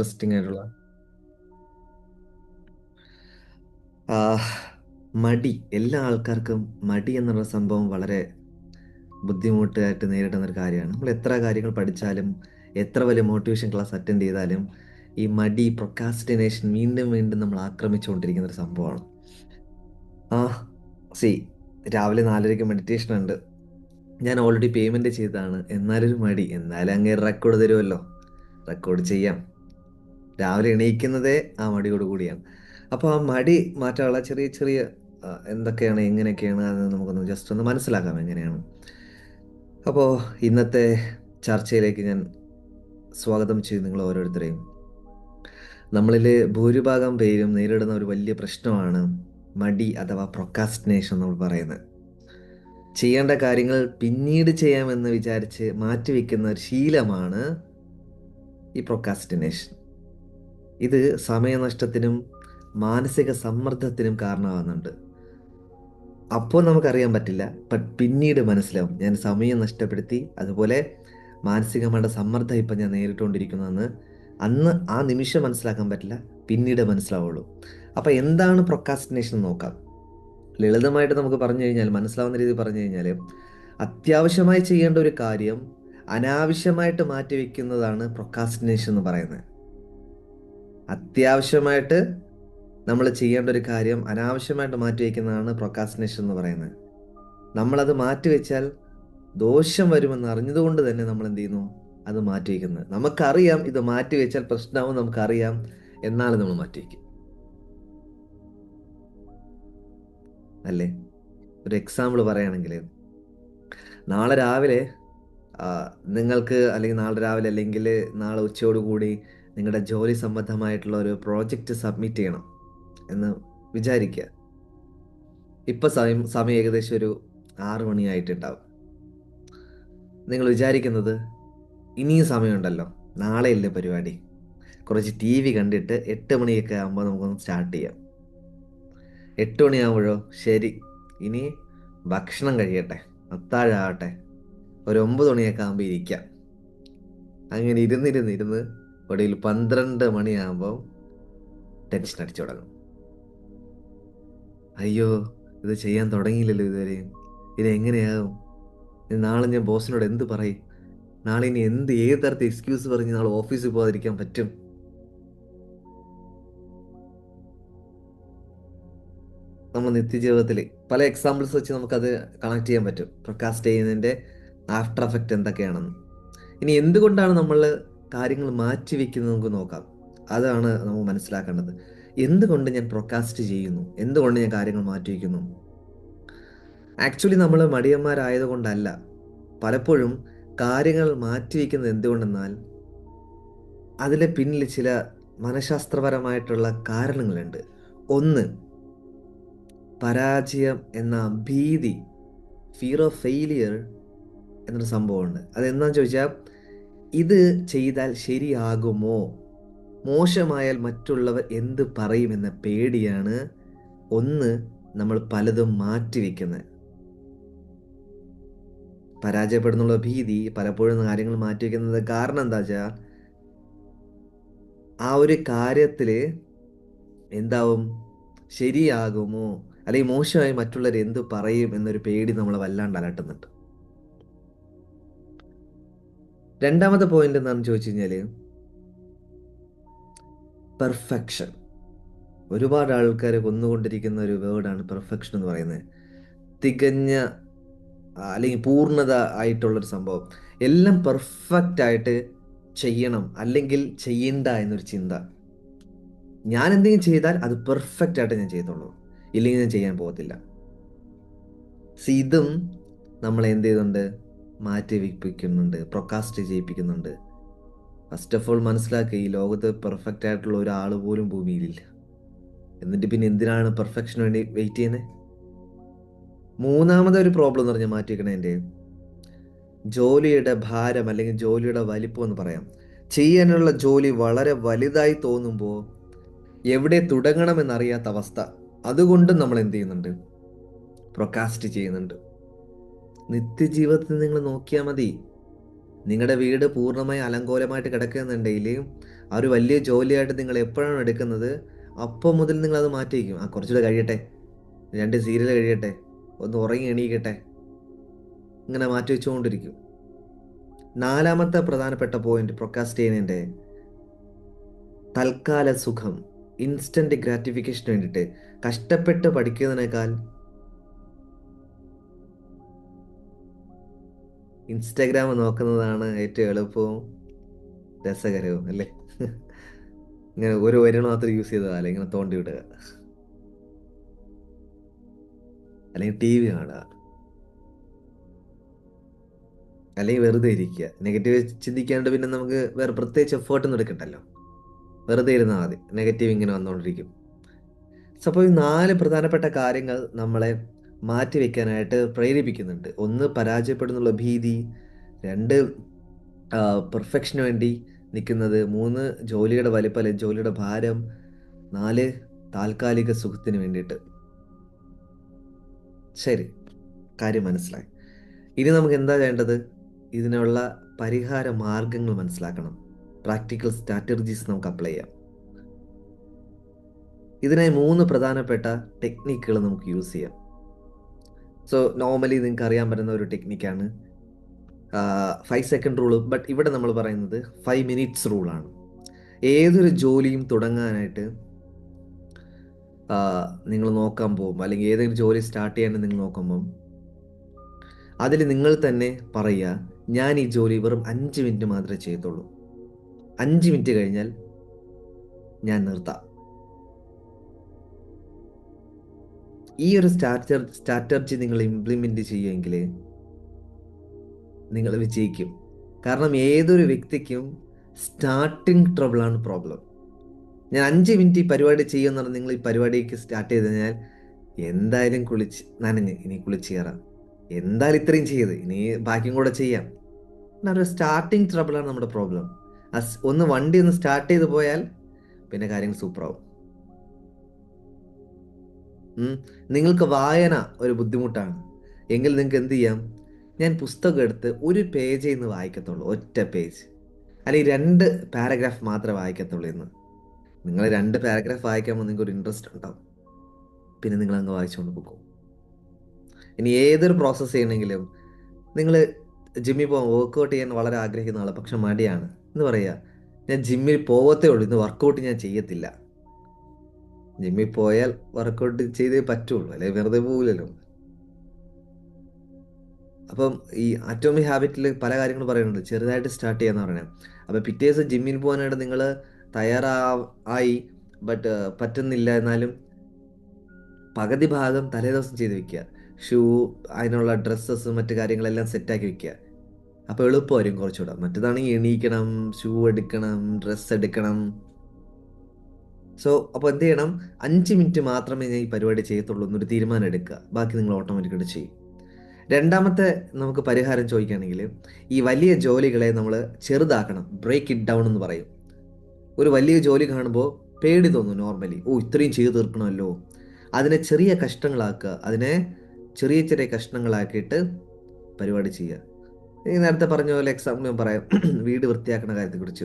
Interesting ആയിട്ടുള്ള? മടി. എല്ലാ ആൾക്കാർക്കും മടി എന്നുള്ള സംഭവം വളരെ ബുദ്ധിമുട്ടായിട്ട് നേരിടുന്ന ഒരു കാര്യമാണ്. നമ്മൾ എത്ര കാര്യങ്ങൾ പഠിച്ചാലും എത്ര വലിയ മോട്ടിവേഷൻ ക്ലാസ് അറ്റൻഡ് ചെയ്താലും ഈ മടി പ്രൊക്കാസ്റ്റിനേഷൻ വീണ്ടും വീണ്ടും നമ്മൾ ആക്രമിച്ചുകൊണ്ടിരിക്കുന്ന ഒരു സംഭവമാണ്. ആ സി രാവിലെ നാലരയ്ക്ക് മെഡിറ്റേഷൻ ഉണ്ട്. ഞാൻ ഓൾറെഡി പേയ്മെന്റ് ചെയ്തതാണ്. എന്നാലൊരു മടി. എന്നാലും അങ്ങേ റെക്കോർഡ് തരുമല്ലോ റെക്കോർഡ് ചെയ്യാം. രാവിലെ എണീക്കുന്നതേ ആ മടിയോട് കൂടിയാണ്. അപ്പോൾ ആ മടി മാറ്റാനുള്ള ചെറിയ ചെറിയ എന്തൊക്കെയാണ് എങ്ങനെയൊക്കെയാണ് അത് നമുക്കൊന്ന് ജസ്റ്റ് ഒന്ന് മനസ്സിലാക്കാം എങ്ങനെയാണ്. അപ്പോൾ ഇന്നത്തെ ചർച്ചയിലേക്ക് ഞാൻ സ്വാഗതം ചെയ്യും നിങ്ങൾ ഓരോരുത്തരെയും. നമ്മളിൽ ഭൂരിഭാഗം പേരും നേരിടുന്ന ഒരു വലിയ പ്രശ്നമാണ് മടി അഥവാ പ്രൊക്കാസ്റ്റിനേഷൻ നമ്മൾ പറയുന്നത്. ചെയ്യേണ്ട കാര്യങ്ങൾ പിന്നീട് ചെയ്യാമെന്ന് വിചാരിച്ച് മാറ്റിവെക്കുന്ന ഒരു ശീലമാണ് ഈ പ്രൊക്കാസ്റ്റിനേഷൻ ഇത് സമയനഷ്ടത്തിനും മാനസിക സമ്മർദ്ദത്തിനും കാരണമാകുന്നുണ്ട് അപ്പോൾ നമുക്കറിയാൻ പറ്റില്ല. ബട്ട് പിന്നീട് മനസ്സിലാവും. ഞാൻ സമയം നഷ്ടപ്പെടുത്തി അതുപോലെ മാനസികമായിട്ട് സമ്മർദ്ദം ഇപ്പം ഞാൻ നേരിട്ടുകൊണ്ടിരിക്കുന്നതെന്ന് അന്ന് ആ നിമിഷം മനസ്സിലാക്കാൻ പറ്റില്ല. പിന്നീട് മനസ്സിലാവുള്ളൂ. അപ്പോൾ എന്താണ് പ്രൊക്കാസ്റ്റിനേഷൻ നോക്കാം. ലളിതമായിട്ട് നമുക്ക് പറഞ്ഞു കഴിഞ്ഞാൽ മനസ്സിലാവുന്ന രീതി പറഞ്ഞു കഴിഞ്ഞാൽ അത്യാവശ്യമായി ചെയ്യേണ്ട ഒരു കാര്യം അനാവശ്യമായിട്ട് മാറ്റിവെക്കുന്നതാണ് പ്രൊക്കാസ്റ്റിനേഷൻ എന്ന് പറയുന്നത്. അത്യാവശ്യമായിട്ട് നമ്മൾ ചെയ്യേണ്ട ഒരു കാര്യം അനാവശ്യമായിട്ട് മാറ്റി വയ്ക്കുന്നതാണ് പ്രൊക്കാസ്റ്റിനേഷൻ എന്ന് പറയുന്നത്. നമ്മളത് മാറ്റി വെച്ചാൽ ദോഷം വരുമെന്ന് അറിഞ്ഞതുകൊണ്ട് തന്നെ നമ്മൾ എന്ത് ചെയ്യുന്നു? അത് മാറ്റി വയ്ക്കുന്നത്. നമുക്കറിയാം ഇത് മാറ്റി വെച്ചാൽ പ്രശ്നമാവും നമുക്കറിയാം എന്നാലും നമ്മൾ മാറ്റി വയ്ക്കും അല്ലേ? ഒരു എക്സാമ്പിൾ പറയുകയാണെങ്കിൽ നാളെ രാവിലെ നിങ്ങൾക്ക് അല്ലെങ്കിൽ നാളെ രാവിലെ അല്ലെങ്കിൽ നാളെ ഉച്ചയോടുകൂടി നിങ്ങളുടെ ജോലി സംബന്ധമായിട്ടുള്ള ഒരു പ്രോജക്റ്റ് സബ്മിറ്റ് ചെയ്യണം എന്ന് വിചാരിക്കുക. ഇപ്പം സമയം സമയം ഏകദേശം ഒരു ആറു മണിയായിട്ടുണ്ടാവും നിങ്ങൾ വിചാരിക്കുന്നത് ഇനിയും സമയമുണ്ടല്ലോ നാളെയല്ലേ പരിപാടി? കുറച്ച് ടി വി കണ്ടിട്ട് എട്ട് മണിയൊക്കെ ആകുമ്പോൾ നമുക്കൊന്ന് സ്റ്റാർട്ട് ചെയ്യാം. എട്ട് മണിയാകുമ്പോഴോ ശരി ഇനി ഭക്ഷണം കഴിയട്ടെ അത്താഴാവട്ടെ ഒരു ഒമ്പത് മണിയൊക്കെ ആകുമ്പോൾ ഇരിക്കാം. അങ്ങനെ ഇരുന്നിരുന്ന് ഇരുന്ന് ഒടുവിൽ പന്ത്രണ്ട് മണിയാകുമ്പോൾ ടെൻഷൻ അടിച്ചു തുടങ്ങും. അയ്യോ ഇത് ചെയ്യാൻ തുടങ്ങിയില്ലല്ലോ ഇതുവരെയും ഇനി എങ്ങനെയാകും? നാളെ ഞാൻ ബോസിനോട് എന്ത് പറയും? നാളെ ഇനി എന്ത് ഏത് തരത്തിൽ എക്സ്ക്യൂസ് പറഞ്ഞ് നാളെ ഓഫീസിൽ പോകാതിരിക്കാൻ പറ്റും? നമ്മൾ നിത്യജീവിതത്തിൽ പല എക്സാമ്പിൾസ് വെച്ച് നമുക്കത് കണക്ട് ചെയ്യാൻ പറ്റും. പ്രൊക്കാസ്റ്റ് ചെയ്യുന്നതിന്റെ ആഫ്റ്റർ എഫക്റ്റ് എന്തൊക്കെയാണെന്ന്. ഇനി എന്തുകൊണ്ടാണ് നമ്മൾ കാര്യങ്ങൾ മാറ്റി വെക്കുന്നത് നമുക്ക് നോക്കാം. അതാണ് നമ്മൾ മനസ്സിലാക്കേണ്ടത്. എന്തുകൊണ്ട് ഞാൻ പ്രൊക്കാസ്റ്റ് ചെയ്യുന്നു? എന്തുകൊണ്ട് ഞാൻ കാര്യങ്ങൾ മാറ്റി വയ്ക്കുന്നു ആക്ച്വലി നമ്മൾ മടിയന്മാരായതുകൊണ്ടല്ല. പലപ്പോഴും കാര്യങ്ങൾ മാറ്റി മാറ്റിവെക്കുന്നത് എന്തുകൊണ്ടെന്നാൽ അതിലെ പിന്നിൽ ചില മനഃശാസ്ത്രപരമായിട്ടുള്ള കാരണങ്ങളുണ്ട്. ഒന്ന് പരാജയം എന്ന ഭീതി ഫിയർ ഓഫ് ഫെയിലിയർ എന്നൊരു സംഭവമുണ്ട്. അതെന്താണെന്ന് ചോദിച്ചാൽ ഇത് ചെയ്താൽ ശരിയാകുമോ? മോശമായാൽ മറ്റുള്ളവർ എന്ത് പറയുമെന്ന പേടിയാണ് ഒന്ന് നമ്മൾ പലതും മാറ്റിവെക്കുന്നത്. പരാജയപ്പെടുന്നുള്ള ഭീതി പലപ്പോഴും കാര്യങ്ങൾ മാറ്റിവെക്കുന്നത് കാരണം എന്താ വെച്ചാൽ ആ ഒരു കാര്യത്തിൽ എന്താവും? ശരിയാകുമോ? അല്ലെങ്കിൽ മോശമായി മറ്റുള്ളവർ എന്ത് പറയും എന്നൊരു പേടി നമ്മളെ വല്ലാണ്ട് അലട്ടുന്നുണ്ട്. രണ്ടാമത്തെ പോയിന്റ് എന്താണെന്ന് ചോദിച്ചു കഴിഞ്ഞാൽ പെർഫെക്ഷൻ ഒരുപാട് ആൾക്കാരെ കൊന്നുകൊണ്ടിരിക്കുന്ന ഒരു വേർഡാണ് പെർഫെക്ഷൻ എന്ന് പറയുന്നത്. തികഞ്ഞ അല്ലെങ്കിൽ പൂർണത ആയിട്ടുള്ളൊരു സംഭവം. എല്ലാം പെർഫെക്റ്റ് ആയിട്ട് ചെയ്യണം അല്ലെങ്കിൽ ചെയ്യണ്ട എന്നൊരു ചിന്ത. ഞാൻ എന്തെങ്കിലും ചെയ്താൽ അത് പെർഫെക്റ്റ് ആയിട്ട് ഞാൻ ചെയ്തോളൂ. ഇല്ലെങ്കിൽ ഞാൻ ചെയ്യാൻ പോകത്തില്ല. ഇതും നമ്മൾ എന്ത് ചെയ്യുന്നുണ്ട് മാറ്റി വെപ്പിക്കുന്നുണ്ട് പ്രൊക്കാസ്റ്റ് ചെയ്യിപ്പിക്കുന്നുണ്ട്. ഫസ്റ്റ് ഓഫ് ഓൾ മനസ്സിലാക്കുക ഈ ലോകത്ത് പെർഫെക്റ്റ് ആയിട്ടുള്ള ഒരാൾ പോലും ഭൂമിയിലില്ല. എന്നിട്ട് പിന്നെ എന്തിനാണ് പെർഫെക്ഷന് വേണ്ടി വെയിറ്റ് ചെയ്യുന്നത് മൂന്നാമത്തെ ഒരു പ്രോബ്ലം എന്ന് പറഞ്ഞാൽ മാറ്റിവെക്കണതിന്റെ ജോലിയുടെ ഭാരം അല്ലെങ്കിൽ ജോലിയുടെ വലിപ്പം എന്ന് പറയാം. ചെയ്യാനുള്ള ജോലി വളരെ വലുതായി തോന്നുമ്പോൾ എവിടെ തുടങ്ങണമെന്നറിയാത്ത അവസ്ഥ. അതുകൊണ്ട് നമ്മൾ എന്ത് ചെയ്യുന്നുണ്ട്? പ്രൊക്കാസ്റ്റ് ചെയ്യുന്നുണ്ട്. നിത്യജീവിതത്തിൽ നിങ്ങൾ നോക്കിയാൽ മതി. നിങ്ങളുടെ വീട് പൂർണമായി അലങ്കോലമായിട്ട് കിടക്കുന്നുണ്ടെങ്കിൽ ആ ഒരു വലിയ ജോലിയായിട്ട് നിങ്ങൾ എപ്പോഴാണ് എടുക്കുന്നത് അപ്പോൾ മുതൽ നിങ്ങൾ അത് മാറ്റിവെക്കും ആ കുറച്ചുകൂടെ കഴിയട്ടെ. രണ്ട് സീരിയൽ കഴിയട്ടെ. ഒന്ന് ഉറങ്ങി എണീക്കട്ടെ. ഇങ്ങനെ മാറ്റി വെച്ചുകൊണ്ടിരിക്കും. നാലാമത്തെ പ്രധാനപ്പെട്ട പോയിന്റ് പ്രൊക്കാസ്റ്റേനിന്റെ തൽക്കാല സുഖം ഇൻസ്റ്റന്റ് ഗ്രാറ്റിഫിക്കേഷന് വേണ്ടിയിട്ട്. കഷ്ടപ്പെട്ട് പഠിക്കുന്നതിനേക്കാൾ ഇൻസ്റ്റാഗ്രാം നോക്കുന്നതാണ് ഏറ്റവും എളുപ്പവും രസകരവും അല്ലേ? ഇങ്ങനെ ഒരു വരി മാത്രം യൂസ് ചെയ്തതല്ല ഇങ്ങനെ തോണ്ടി വിടുക. അല്ലെങ്കിൽ ടി വി കാണുക. അല്ലെങ്കിൽ വെറുതെ ഇരിക്കുക. നെഗറ്റീവ് ചിന്തിക്കാണ്ട് പിന്നെ നമുക്ക് വേറെ പ്രത്യേകിച്ച് എഫേർട്ടൊന്നും എടുക്കണ്ടല്ലോ. വെറുതെ ഇരുന്നാൽ മതി. നെഗറ്റീവ് ഇങ്ങനെ വന്നുകൊണ്ടിരിക്കും സപ്പോൾ ഈ നാല് പ്രധാനപ്പെട്ട കാര്യങ്ങൾ നമ്മളെ മാറ്റി വെക്കാനായിട്ട് പ്രേരിപ്പിക്കുന്നുണ്ട്. ഒന്ന് പരാജയപ്പെടുന്നുള്ള ഭീതി രണ്ട് പെർഫെക്ഷന് വേണ്ടി നിൽക്കുന്നത് മൂന്ന് ജോലിയുടെ വലിപ്പം ജോലിയുടെ ഭാരം നാല് താൽക്കാലിക സുഖത്തിന് വേണ്ടിയിട്ട്. ശരി. കാര്യം മനസ്സിലായി. ഇനി നമുക്ക് എന്താ ചെയ്യേണ്ടത്? ഇതിനുള്ള പരിഹാര മാർഗങ്ങൾ മനസ്സിലാക്കണം. പ്രാക്ടിക്കൽ സ്ട്രാറ്റജീസ് നമുക്ക് അപ്ലൈ ചെയ്യാം. ഇതിനായി മൂന്ന് പ്രധാനപ്പെട്ട ടെക്നിക്കുകൾ നമുക്ക് യൂസ് ചെയ്യാം. സോ നോർമലി നിങ്ങൾക്ക് അറിയാൻ പറ്റുന്ന ഒരു ടെക്നിക്കാണ് ഫൈവ് സെക്കൻഡ് റൂൾ ബട്ട് ഇവിടെ നമ്മൾ പറയുന്നത് ഫൈവ് മിനിറ്റ്സ് റൂളാണ് ഏതൊരു ജോലിയും തുടങ്ങാനായിട്ട് നിങ്ങൾ നോക്കാൻ പോകും. അല്ലെങ്കിൽ ഏതെങ്കിലും ജോലി സ്റ്റാർട്ട് ചെയ്യാൻ നിങ്ങൾ നോക്കുമ്പം അതിൽ നിങ്ങൾ തന്നെ പറയുക ഞാൻ ഈ ജോലി വെറും അഞ്ച് മിനിറ്റ് മാത്രമേ ചെയ്യത്തുള്ളൂ. അഞ്ച് മിനിറ്റ് കഴിഞ്ഞാൽ ഞാൻ നിർത്താം. ഈ ഒരു സ്റ്റാറ്റർ സ്ട്രാറ്റർജി നിങ്ങൾ ഇംപ്ലിമെന്റ് ചെയ്യുമെങ്കിൽ നിങ്ങൾ വിജയിക്കും. കാരണം ഏതൊരു വ്യക്തിക്കും സ്റ്റാർട്ടിങ് ട്രബിളാണ് പ്രോബ്ലം ഞാൻ അഞ്ച് മിനിറ്റ് ഈ പരിപാടി ചെയ്യുമെന്ന് പറഞ്ഞാൽ നിങ്ങൾ ഈ പരിപാടിക്ക് സ്റ്റാർട്ട് ചെയ്ത് കഴിഞ്ഞാൽ എന്തായാലും കുളിച്ച് നനഞ്ഞ് ഇനി കുളിച്ച് കയറാം. എന്തായാലും ഇത്രയും ചെയ്ത് ഇനി ബാക്കിയും കൂടെ ചെയ്യാം. ഒരു സ്റ്റാർട്ടിങ് ട്രബിളാണ് നമ്മുടെ പ്രോബ്ലം ഒന്ന് വണ്ടി ഒന്ന് സ്റ്റാർട്ട് ചെയ്ത് പോയാൽ പിന്നെ കാര്യങ്ങൾ സൂപ്പറാവും നിങ്ങൾക്ക് വായന ഒരു ബുദ്ധിമുട്ടാണ്. എങ്കിൽ നിങ്ങൾക്ക് എന്ത് ചെയ്യാം? ഞാൻ പുസ്തകം എടുത്ത് ഒരു പേജ് ഇന്ന് വായിക്കത്തുള്ളൂ ഒറ്റ പേജ് അല്ലെങ്കിൽ രണ്ട് പാരഗ്രാഫ് മാത്രമേ വായിക്കത്തുള്ളൂ ഇന്ന്. നിങ്ങൾ രണ്ട് പാരഗ്രാഫ് വായിക്കുമ്പോൾ നിങ്ങൾക്ക് ഒരു ഇൻട്രസ്റ്റ് ഉണ്ടാവും. പിന്നെ നിങ്ങൾ അങ്ങ് വായിച്ചുകൊണ്ട് പോകും ഇനി ഏതൊരു പ്രോസസ്സ് ചെയ്യണമെങ്കിലും നിങ്ങൾ ജിമ്മിൽ പോകാൻ വർക്കൗട്ട് ചെയ്യാൻ വളരെ ആഗ്രഹിക്കുന്ന ആളാണ് പക്ഷെ മടിയാണ്. എന്ന് പറയുക ഞാൻ ജിമ്മിൽ പോകത്തേ ഉള്ളൂ ഇന്ന് വർക്കൗട്ട് ഞാൻ ചെയ്യത്തില്ല. ജിമ്മിൽ പോയാൽ വർക്കൗട്ട് ചെയ്തേ പറ്റുള്ളൂ അല്ലെങ്കിൽ വെറുതെ പോകില്ലല്ലോ അപ്പം ഈ അറ്റോമിക് ഹാബിറ്റിൽ പല കാര്യങ്ങൾ പറയുന്നുണ്ട്. ചെറുതായിട്ട് സ്റ്റാർട്ട് ചെയ്യാന്ന് പറയുന്നത്. അപ്പോൾ പിറ്റേ ദിവസം ജിമ്മിൽ പോകാനായിട്ട് നിങ്ങൾ തയ്യാറാ ആയി ബട്ട് പറ്റുന്നില്ല എന്നാലും പകുതി ഭാഗം തലേ ദിവസം ചെയ്ത് വെക്കുക. ഷൂ അതിനുള്ള ഡ്രസ്സസ് മറ്റു കാര്യങ്ങളെല്ലാം സെറ്റാക്കി വെക്കുക. അപ്പോൾ എളുപ്പമായിരിക്കും കുറച്ചുകൂടെ. മറ്റേതാണെങ്കിൽ എണീക്കണം ഷൂ എടുക്കണം ഡ്രസ്സ് എടുക്കണം. സോ അപ്പോൾ എന്ത് ചെയ്യണം? അഞ്ച് മിനിറ്റ് മാത്രമേ ഞാൻ ഈ പരിപാടി ചെയ്യത്തുള്ളൂ എന്നൊരു തീരുമാനം എടുക്കുക. ബാക്കി നിങ്ങൾ ഓട്ടോമാറ്റിക്കായിട്ട് ചെയ്യും. രണ്ടാമത്തെ നമുക്ക് പരിഹാരം ചോദിക്കുകയാണെങ്കിൽ ഈ വലിയ ജോലികളെ നമ്മൾ ചെറുതാക്കണം. ബ്രേക്ക് ഇറ്റ് ഡൗൺ എന്ന് പറയും. ഒരു വലിയ ജോലി കാണുമ്പോൾ പേടി തോന്നും നോർമലി ഓ ഇത്രയും ചെയ്തു തീർക്കണമല്ലോ. അതിനെ ചെറിയ കഷ്ടങ്ങളാക്കുക. അതിനെ ചെറിയ ചെറിയ കഷ്ണങ്ങളാക്കിയിട്ട് പരിപാടി ചെയ്യുക. ഈ നേരത്തെ പറഞ്ഞ പോലെ എക്സാമ്പിൾ ഞാൻ പറയാം. വീട് വൃത്തിയാക്കുന്ന കാര്യത്തെക്കുറിച്ച്.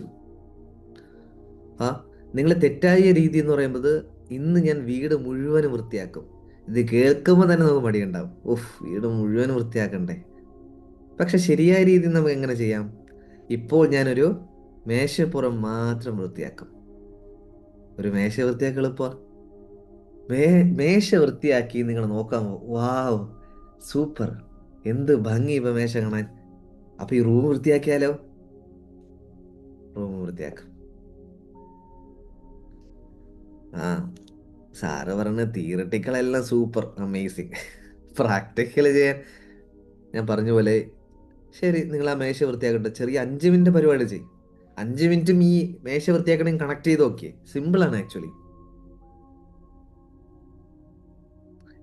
ആ നിങ്ങൾ തെറ്റായ രീതി എന്ന് പറയുമ്പോൾ ഇന്ന് ഞാൻ വീട് മുഴുവനും വൃത്തിയാക്കും. ഇത് കേൾക്കുമ്പോൾ തന്നെ നമുക്ക് മടിയുണ്ടാവും. ഉഫ് വീട് മുഴുവനും വൃത്തിയാക്കണ്ടേ. പക്ഷെ ശരിയായ രീതി നമുക്ക് എങ്ങനെ ചെയ്യാം? ഇപ്പോൾ ഞാനൊരു മേശപ്പുറം മാത്രം വൃത്തിയാക്കും. ഒരു മേശ വൃത്തിയാക്കി എളുപ്പ മേ മേശ വൃത്തിയാക്കി നിങ്ങൾ നോക്കാൻ വാവ് സൂപ്പർ. എന്ത് ഭംഗി ഇപ്പൊ മേശ കാണാൻ. അപ്പൊ ഈ റൂം വൃത്തിയാക്കിയാലോ? റൂം വൃത്തിയാക്കും. ആ സാറ് പറഞ്ഞ തിയറട്ടിക്കലെല്ലാം സൂപ്പർ അമേസിങ്. പ്രാക്ടിക്കൽ ചെയ്യാൻ ഞാൻ പറഞ്ഞ പോലെ ശരി നിങ്ങൾ ആ മേശ വൃത്തിയാക്കട്ടെ ചെറിയ അഞ്ച് മിനിറ്റ് പരിപാടി ചെയ്യും. അഞ്ച് മിനിറ്റും ഈ മേശ വൃത്തിയാക്കണേ കണക്ട് ചെയ്ത് നോക്കിയേ. സിമ്പിളാണ് ആക്ച്വലി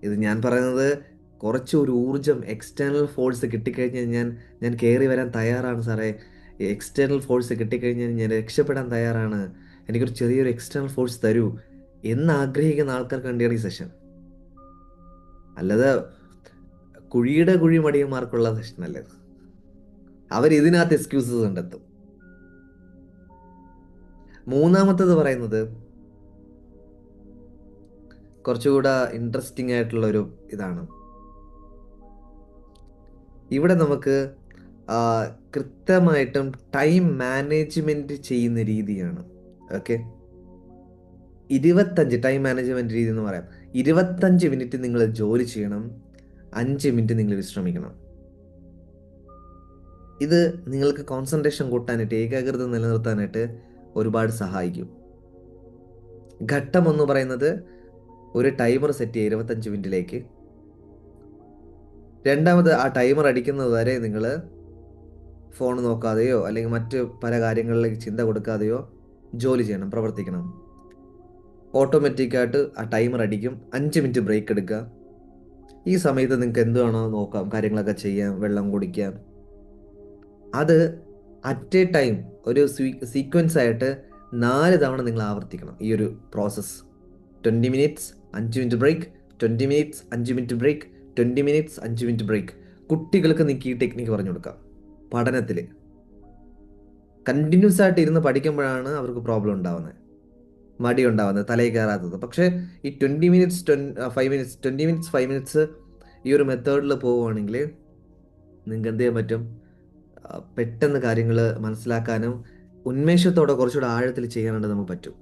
ഇത് ഞാൻ പറയുന്നത് കുറച്ച് ഒരു ഊർജം എക്സ്റ്റേണൽ ഫോഴ്സ് കിട്ടിക്കഴിഞ്ഞാൽ ഞാൻ ഞാൻ കയറി വരാൻ തയ്യാറാണ് സാറേ. എക്സ്റ്റേണൽ ഫോഴ്സ് കിട്ടിക്കഴിഞ്ഞാൽ ഞാൻ രക്ഷപ്പെടാൻ തയ്യാറാണ്. എനിക്കൊരു ചെറിയൊരു എക്സ്റ്റേണൽ ഫോഴ്സ് തരൂ. എന്ന് ആഗ്രഹിക്കുന്ന ആൾക്കാർക്ക് വേണ്ടിയാണ് ഈ സെഷൻ അല്ലാതെ കുഴിയുടെ കുഴി മടിയന്മാർക്കുള്ള സെഷൻ അല്ലേ അവർ ഇതിനകത്ത് എക്സ്ക്യൂസസ് കണ്ടെത്തും. മൂന്നാമത്തത് പറയുന്നത് കുറച്ചുകൂടെ ഇൻട്രസ്റ്റിംഗ് ആയിട്ടുള്ള ഒരു ഇതാണ്. ഇവിടെ നമുക്ക് കൃത്യമായിട്ടും ടൈം മാനേജ്മെന്റ് ചെയ്യുന്ന രീതിയാണ്. ഓക്കെ ഇരുപത്തഞ്ച് ടൈം മാനേജ്മെന്റ് രീതി എന്ന് പറയാം. ഇരുപത്തഞ്ച് മിനിറ്റ് നിങ്ങൾ ജോലി ചെയ്യണം അഞ്ച് മിനിറ്റ് നിങ്ങൾ വിശ്രമിക്കണം. ഇത് നിങ്ങൾക്ക് കോൺസെൻട്രേഷൻ കൂട്ടാനായിട്ട് ഏകാഗ്രത നിലനിർത്താനായിട്ട് ഒരുപാട് സഹായിക്കും. ഘട്ടം എന്ന് പറയുന്നത് ഒരു ടൈമർ സെറ്റ് ചെയ്യുക ഇരുപത്തഞ്ച് മിനിറ്റിലേക്ക് രണ്ടാമത് ആ ടൈമർ അടിക്കുന്നത് വരെ നിങ്ങൾ ഫോൺ നോക്കാതെയോ അല്ലെങ്കിൽ മറ്റ് പല കാര്യങ്ങളിലേക്ക് ചിന്ത കൊടുക്കാതെയോ ജോലി ചെയ്യണം പ്രവർത്തിക്കണം. ഓട്ടോമാറ്റിക്കായിട്ട് ആ ടൈമർ അടിക്കും. അഞ്ച് മിനിറ്റ് ബ്രേക്ക് എടുക്കുക. ഈ സമയത്ത് നിങ്ങൾക്ക് എന്ത് വേണോ നോക്കാം. കാര്യങ്ങളൊക്കെ ചെയ്യാം. വെള്ളം കുടിക്കാം. അത് അറ്റ് എ ടൈം ഒരു സീക്വൻസ് ആയിട്ട് നാല് തവണ നിങ്ങൾ ആവർത്തിക്കണം ഈ ഒരു പ്രോസസ്സ് ട്വന്റി മിനിറ്റ്സ് അഞ്ച് മിനിറ്റ് ബ്രേക്ക്. ട്വന്റി മിനിറ്റ്സ് അഞ്ച് മിനിറ്റ് ബ്രേക്ക്. ട്വന്റി മിനിറ്റ്സ് അഞ്ച് മിനിറ്റ് ബ്രേക്ക്. കുട്ടികൾക്ക് നിങ്ങൾക്ക് ഈ ടെക്നിക്ക് പറഞ്ഞു കൊടുക്കാം. പഠനത്തിൽ കണ്ടിന്യൂസ് ആയിട്ട് ഇരുന്ന് പഠിക്കുമ്പോഴാണ് അവർക്ക് പ്രോബ്ലം ഉണ്ടാവുന്നത്. മടി ഉണ്ടാവുന്നത് തലയിൽ കയറാത്തത്. പക്ഷേ ഈ twenty minutes five minutes twenty minutes five minutes ഈ ഒരു മെത്തേഡിൽ പോവുകയാണെങ്കിൽ നിങ്ങൾക്ക് എന്ത് ചെയ്യാൻ പറ്റും? പെട്ടെന്ന് കാര്യങ്ങൾ മനസ്സിലാക്കാനും ഉന്മേഷത്തോടെ കുറച്ചുകൂടെ ആഴത്തിൽ ചെയ്യാനായിട്ട് നമുക്ക് പറ്റും.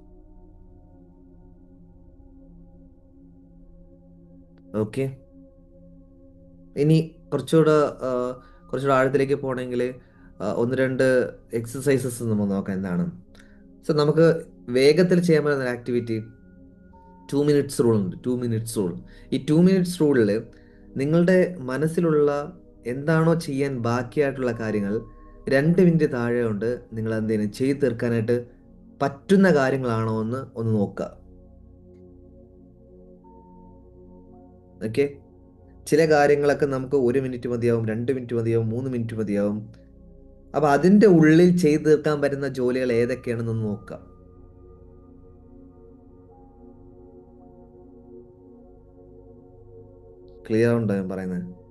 ഓക്കെ. ഇനി കുറച്ചുകൂടെ കുറച്ചുകൂടെ ആഴത്തിലേക്ക് പോകണമെങ്കിൽ ഒന്ന് രണ്ട് എക്സസൈസസ് നമ്മൾ നോക്കാം. എന്താണ്? സോ നമുക്ക് വേഗത്തിൽ ചെയ്യാൻ പറ്റുന്ന ആക്ടിവിറ്റി ടു മിനിറ്റ്സ് റൂൾ ഉണ്ട്. ടു മിനിറ്റ്സ് റൂൾ ഈ ടു മിനിറ്റ്സ് റൂളിൽ നിങ്ങളുടെ മനസ്സിലുള്ള എന്താണോ ചെയ്യാൻ ബാക്കിയായിട്ടുള്ള കാര്യങ്ങൾ രണ്ട് മിനിറ്റ് താഴെ കൊണ്ട് നിങ്ങൾ എന്തെങ്കിലും ചെയ്തു തീർക്കാനായിട്ട് പറ്റുന്ന കാര്യങ്ങളാണോ എന്ന് ഒന്ന് നോക്കുക. ഓക്കെ ചില കാര്യങ്ങളൊക്കെ നമുക്ക് ഒരു മിനിറ്റ് മതിയാവും രണ്ട് മിനിറ്റ് മതിയാവും മൂന്ന് മിനിറ്റ് മതിയാവും. അപ്പൊ അതിന്റെ ഉള്ളിൽ ചെയ്തു തീർക്കാൻ പറ്റുന്ന ജോലികൾ ഏതൊക്കെയാണെന്ന് നോക്കുക ക്ലിയർ ഉണ്ടോ ഞാൻ പറയുന്നത്?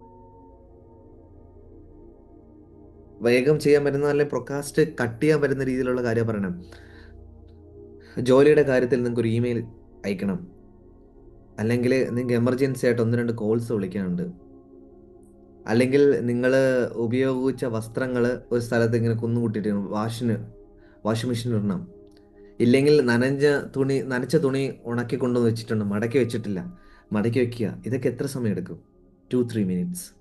വേഗം ചെയ്യാൻ പറ്റുന്ന അല്ലെങ്കിൽ പ്രൊക്കാസ്റ്റ് കട്ട് ചെയ്യാൻ പറ്റുന്ന രീതിയിലുള്ള കാര്യം പറയണം. ജോലിയുടെ കാര്യത്തിൽ നിങ്ങൾക്ക് ഒരു ഇമെയിൽ അയക്കണം. അല്ലെങ്കിൽ നിങ്ങൾക്ക് എമർജൻസി ആയിട്ട് ഒന്ന് രണ്ട് കോൾസ് വിളിക്കാനുണ്ട്. അല്ലെങ്കിൽ നിങ്ങൾ ഉപയോഗിച്ച വസ്ത്രങ്ങൾ ഒരു സ്ഥലത്ത് ഇങ്ങനെ കുന്നുകൂട്ടിയിട്ട് വാഷിന് വാഷിംഗ് മെഷീൻ ഇടണം. ഇല്ലെങ്കിൽ നനഞ്ഞ തുണി നനച്ച തുണി ഉണക്കി കൊണ്ടുവന്ന് വെച്ചിട്ടുണ്ട്. മടക്കി വെച്ചിട്ടില്ല. മടക്കി വെക്കുക. ഇതൊക്കെ എത്ര സമയം എടുക്കും? ടു ത്രീ മിനിറ്റ്സ്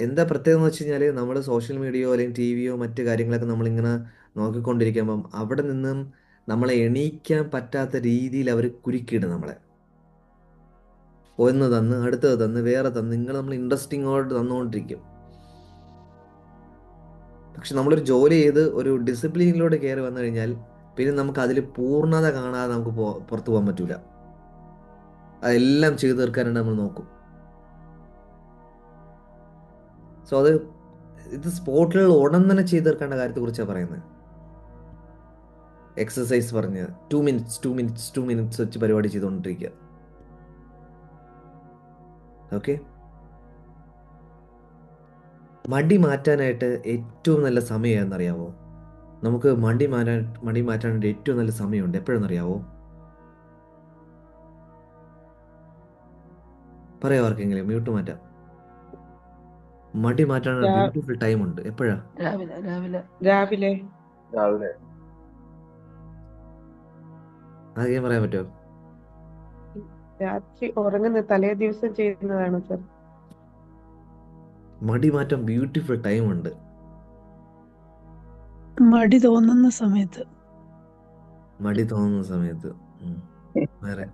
എന്താ പ്രത്യേകത എന്ന് വെച്ച് കഴിഞ്ഞാൽ നമ്മൾ സോഷ്യൽ മീഡിയയോ അല്ലെങ്കിൽ ടി വിയോ മറ്റു കാര്യങ്ങളൊക്കെ നമ്മളിങ്ങനെ നോക്കിക്കൊണ്ടിരിക്കുമ്പം അവിടെ നിന്നും നമ്മളെ എണീക്കാൻ പറ്റാത്ത രീതിയിൽ അവർ കുരുക്കിയിടും നമ്മളെ. ഒന്ന് തന്ന് അടുത്തത് തന്ന് വേറെ തന്ന് നിങ്ങൾ നമ്മൾ ഇൻട്രസ്റ്റിങ്ങോട്ട് തന്നുകൊണ്ടിരിക്കും പക്ഷെ നമ്മളൊരു ജോലി ചെയ്ത് ഒരു ഡിസിപ്ലിനിലൂടെ കയറി വന്നു കഴിഞ്ഞാൽ പിന്നെ നമുക്ക് അതിൽ പൂർണത കാണാതെ നമുക്ക് പുറത്തു പോകാൻ പറ്റൂല. അതെല്ലാം ചെയ്തു തീർക്കാനായിട്ട് നമ്മൾ നോക്കും. സോ അത് ഇത് സ്പോട്ടിൽ ഉടൻ തന്നെ ചെയ്തു തീർക്കേണ്ട കാര്യത്തെക്കുറിച്ചാണ് പറയുന്നത്. എക്സസൈസ് പറഞ്ഞ് two minutes two minutes two minutes വെച്ച് പരിപാടി ചെയ്തുകൊണ്ടിരിക്കുക. ഓക്കെ മടി മാറ്റാനായിട്ട് ഏറ്റവും നല്ല സമയം എന്നറിയാവോ നമുക്ക് മടി മാറ്റാൻ മടി മാറ്റാനായിട്ട് ഏറ്റവും നല്ല സമയമുണ്ട്. എപ്പോഴെന്നറിയാവോ? പറയാം ആർക്കെങ്കിലും മ്യൂട്ട് മാറ്റാം. മടി മാറ്റാനുള്ള ബ്യൂട്ടിഫുൾ ടൈം ഉണ്ട്. എപ്പോഴാ? രാവിലെ രാവിലെ. രാവിലെ. രാവിലെ. അധികം പറയാൻ പറ്റുമോ രാത്രി ഉറങ്ങുന്ന തലേ ദിവസം ചെയ്യുന്നതാണ് സർ മടി മാറ്റം ബ്യൂട്ടിഫുൾ ടൈം ഉണ്ട്. മടി തോന്നുന്ന സമയത്ത്. മടി തോന്നുന്ന സമയത്ത്. വേറെ?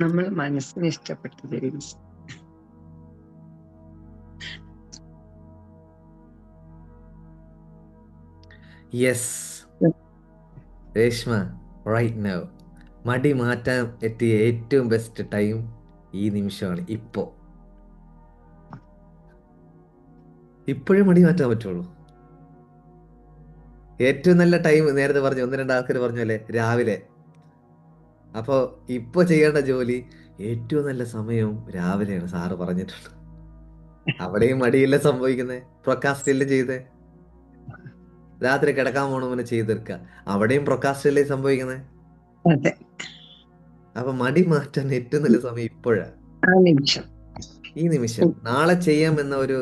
നമ്മൾ മനസ്സിന് ഇഷ്ടപ്പെട്ടത് ചെയ്യും. യെസ് രേഷ്മ റൈറ്റ് നൗ മടി മാറ്റാൻ എത്തിയ ഏറ്റവും ബെസ്റ്റ് ടൈം ഈ നിമിഷമാണ് ഇപ്പോ. ഇപ്പോഴും മടി മാറ്റാൻ പറ്റുള്ളൂ. ഏറ്റവും നല്ല ടൈം നേരത്തെ പറഞ്ഞു ഒന്ന് രണ്ട് ആൾക്കാർ പറഞ്ഞല്ലേ രാവിലെ. അപ്പോൾ ഇപ്പോൾ ചെയ്യേണ്ട ജോലി ഏറ്റവും നല്ല സമയവും രാവിലെയാണ് സാറ് പറഞ്ഞിട്ടുള്ളത് അവിടെയും മടിയില്ല സംഭവിക്കുന്നത് ഇല്ല ചെയ്തേ. രാത്രി കിടക്കാൻ പോണ മുന്നേ ചെയ്ത് തീർക്കുക അവിടെയും പ്രൊക്കാസ്റ്റല്ലേ സംഭവിക്കുന്നത് അപ്പൊ മടി മാറ്റാൻ ഏറ്റവും നല്ല സമയം ഇപ്പോഴാ. ഈ നിമിഷം. നാളെ ചെയ്യാം എന്ന ഒരു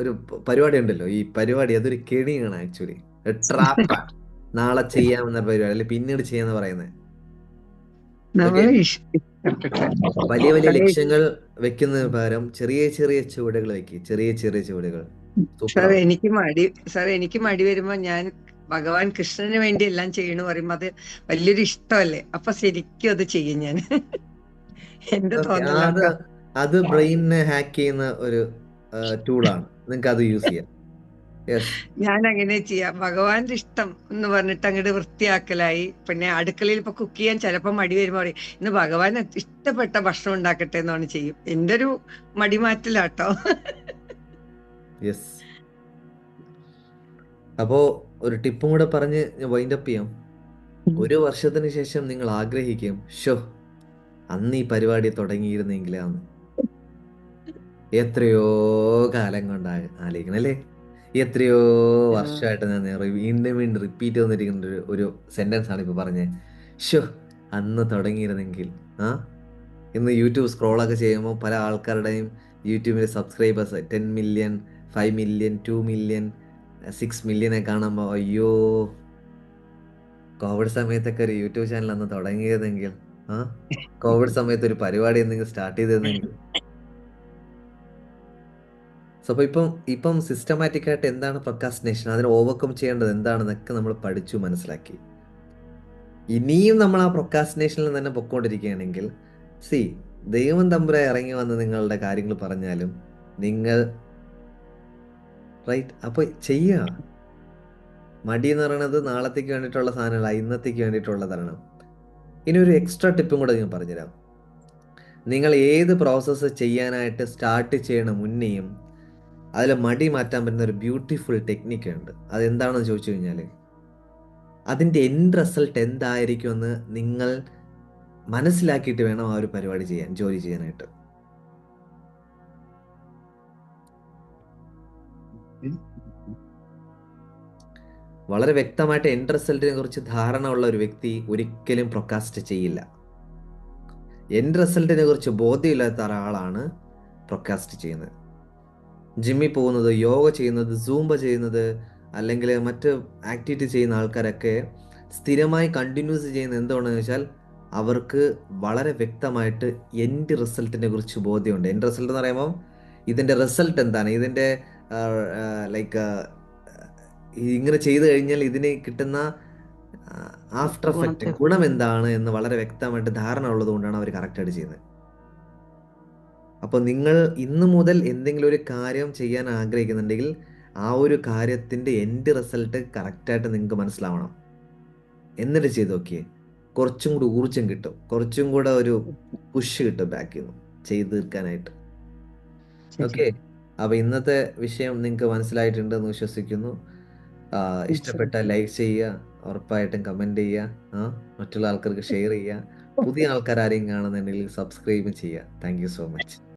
ഒരു പരിപാടി ഉണ്ടല്ലോ ഈ പരിപാടി അതൊരു കെണിയാണ് ആക്ച്വലി. ട്രാപ്പ നാളെ ചെയ്യാം എന്ന പരിപാടി. അല്ലെ പിന്നീട് ചെയ്യാന്ന് പറയുന്നത് വലിയ വലിയ ലക്ഷ്യങ്ങൾ വെക്കുന്നതിന് പകരം ചെറിയ ചെറിയ ചുവടുകൾ വെക്കുക ചെറിയ ചെറിയ ചുവടുകൾ. സാർ എനിക്ക് മടി സാർ എനിക്ക് മടി വരുമ്പോ ഞാൻ ഭഗവാൻ കൃഷ്ണന് വേണ്ടി എല്ലാം ചെയ്യണു പറയുമ്പോ അത് വലിയൊരു ഇഷ്ടമല്ലേ? അപ്പൊ ശരിക്കും അത് ചെയ്യും ഞാൻ. എന്റെ അത് ബ്രെയിനിനെ ഹാക്ക് ചെയ്യുന്ന ഒരു ടൂളാണ്. നിങ്ങൾക്ക് അത് യൂസ് ചെയ്യാം. ഞാൻ അങ്ങനെ ചെയ്യാം. ഭഗവാന്റെ ഇഷ്ടം എന്ന് പറഞ്ഞിട്ട് അങ്ങോട്ട് വൃത്തിയാക്കലായി. പിന്നെ അടുക്കളയിൽ ഇപ്പൊ കുക്ക് ചെയ്യാൻ ചിലപ്പോ മടി വരുമ്പോ പറയും ഇന്ന് ഭഗവാൻ ഇഷ്ടപ്പെട്ട ഭക്ഷണം ഉണ്ടാക്കട്ടെ എന്നാണ് ചെയ്യും. എന്റെ ഒരു മടിമാറ്റലാട്ടോ. യെസ് അപ്പോ ഒരു ടിപ്പും കൂടെ പറഞ്ഞ് വൈൻഡ് അപ്പ് ചെയ്യാം. ഒരു വർഷത്തിന് ശേഷം നിങ്ങൾ ആഗ്രഹിക്കും ഷോ അന്ന് ഈ പരിപാടി തുടങ്ങിയിരുന്നെങ്കിലാന്ന് എത്രയോ കാലം കൊണ്ട് ആലോചിക്കണം അല്ലേ എത്രയോ വർഷമായിട്ട് ഞാൻ വീണ്ടും വീണ്ടും റിപ്പീറ്റ് വന്നിരിക്കുന്ന ഒരു ഒരു സെന്റൻസ് ആണ് ഇപ്പൊ പറഞ്ഞത് ഷോ അന്ന് തുടങ്ങിയിരുന്നെങ്കിൽ ആ? ഇന്ന് യൂട്യൂബ് സ്ക്രോളൊക്കെ ചെയ്യുമ്പോൾ പല ആൾക്കാരുടെയും യൂട്യൂബിലെ subscribers ten million five million two million six മില്യനെ കാണുമ്പോൾ അയ്യോ കോവിഡ് സമയത്തൊക്കെ ഒരു യൂട്യൂബ് ചാനൽ അന്ന് തുടങ്ങിയതെങ്കിൽ ആ കോവിഡ് സമയത്ത് ഒരു പരിപാടി എന്തെങ്കിലും സ്റ്റാർട്ട് ചെയ്തതെങ്കിൽ. സോ ഇപ്പം ഇപ്പം സിസ്റ്റമാറ്റിക് ആയിട്ട് എന്താണ് പ്രൊക്കാസ്റ്റിനേഷൻ അതിനെ ഓവർകം ചെയ്യേണ്ടത് എന്താണെന്നൊക്കെ നമ്മൾ പഠിച്ചു മനസ്സിലാക്കി. ഇനിയും നമ്മൾ ആ പ്രൊക്കാസ്റ്റിനേഷനിൽ തന്നെ പൊക്കോണ്ടിരിക്കുകയാണെങ്കിൽ സി ദൈവം തമ്പുര ഇറങ്ങി വന്ന് നിങ്ങളുടെ കാര്യങ്ങൾ പറഞ്ഞാലും നിങ്ങൾ റൈറ്റ് അപ്പോൾ ചെയ്യുക മടി എന്ന് പറയുന്നത് നാളത്തേക്ക് വേണ്ടിയിട്ടുള്ള സാധനമല്ല ഇന്നത്തേക്ക് വേണ്ടിയിട്ടുള്ളതാണ് ഇനി ഒരു എക്സ്ട്രാ ടിപ്പും കൂടെ ഞാൻ പറഞ്ഞുതരാം. നിങ്ങൾ ഏത് പ്രോസസ്സ് ചെയ്യാനായിട്ട് സ്റ്റാർട്ട് ചെയ്യണ മുന്നേയും അതിൽ മടി മാറ്റാൻ പറ്റുന്ന ഒരു ബ്യൂട്ടിഫുൾ ടെക്നിക്ക് ഉണ്ട്. അതെന്താണെന്ന് ചോദിച്ചു കഴിഞ്ഞാൽ അതിന്റെ എൻഡ് റിസൾട്ട് എന്തായിരിക്കുമെന്ന് നിങ്ങൾ മനസ്സിലാക്കിയിട്ട് വേണം ആ ഒരു പരിപാടി ചെയ്യാൻ ജോലി ചെയ്യാനായിട്ട്. വളരെ വ്യക്തമായിട്ട് എൻഡ് റിസൾട്ടിനെ കുറിച്ച് ധാരണ ഉള്ള ഒരു വ്യക്തി ഒരിക്കലും പ്രൊക്കാസ്റ്റ് ചെയ്യില്ല. എൻഡ് റിസൾട്ടിനെ കുറിച്ച് ബോധ്യമില്ലാത്ത ഒരാളാണ് പ്രൊക്കാസ്റ്റ് ചെയ്യുന്നത്. ജിമ്മിൽ പോകുന്നത് യോഗ ചെയ്യുന്നത് സൂംബ ചെയ്യുന്നത് അല്ലെങ്കിൽ മറ്റ് ആക്ടിവിറ്റി ചെയ്യുന്ന ആൾക്കാരൊക്കെ സ്ഥിരമായി കണ്ടിന്യൂസ് ചെയ്യുന്ന എന്തുകൊണ്ടെന്ന് വെച്ചാൽ അവർക്ക് വളരെ വ്യക്തമായിട്ട് എൻഡ് റിസൾട്ടിനെ കുറിച്ച് ബോധ്യമുണ്ട്. എൻഡ് റിസൾട്ട് എന്ന് പറയുമ്പോൾ ഇതിന്റെ റിസൾട്ട് എന്താണ്? ഇതിന്റെ ലൈക്ക് ഇങ്ങനെ ചെയ്തു കഴിഞ്ഞാൽ ഇതിന് കിട്ടുന്ന ആഫ്റ്റർ എഫക്റ്റ് ഗുണം എന്താണ് എന്ന് വളരെ വ്യക്തമായിട്ട് ധാരണ ഉള്ളത് കൊണ്ടാണ് അവർ കറക്റ്റായിട്ട് ചെയ്യുന്നത്. അപ്പോൾ നിങ്ങൾ ഇന്ന് മുതൽ എന്തെങ്കിലും ഒരു കാര്യം ചെയ്യാൻ ആഗ്രഹിക്കുന്നുണ്ടെങ്കിൽ ആ ഒരു കാര്യത്തിന്റെ എൻഡ് റിസൾട്ട് കറക്റ്റായിട്ട് നിങ്ങൾക്ക് മനസ്സിലാവണം. എന്നിട്ട് ചെയ്ത് നോക്കിയേ. കുറച്ചും കൂടി ഊർജം കിട്ടും. കുറച്ചും കൂടെ ഒരു പുഷ് കിട്ടും ബാക്കിൽ നിന്ന്. ചെയ്ത് തീർക്കാനായിട്ട്. ഓക്കെ അപ്പൊ ഇന്നത്തെ വിഷയം നിങ്ങൾക്ക് മനസ്സിലായിട്ടുണ്ടെന്ന് വിശ്വസിക്കുന്നു. ഇഷ്ടപ്പെട്ട ലൈക്ക് ചെയ്യുക ഉറപ്പായിട്ടും കമന്റ് ചെയ്യുക ആ മറ്റുള്ള ആൾക്കാർക്ക് ഷെയർ ചെയ്യുക. പുതിയ ആൾക്കാർ ആരെയും കാണുന്നുണ്ടെങ്കിൽ സബ്സ്ക്രൈബ് ചെയ്യുക. Thank you so much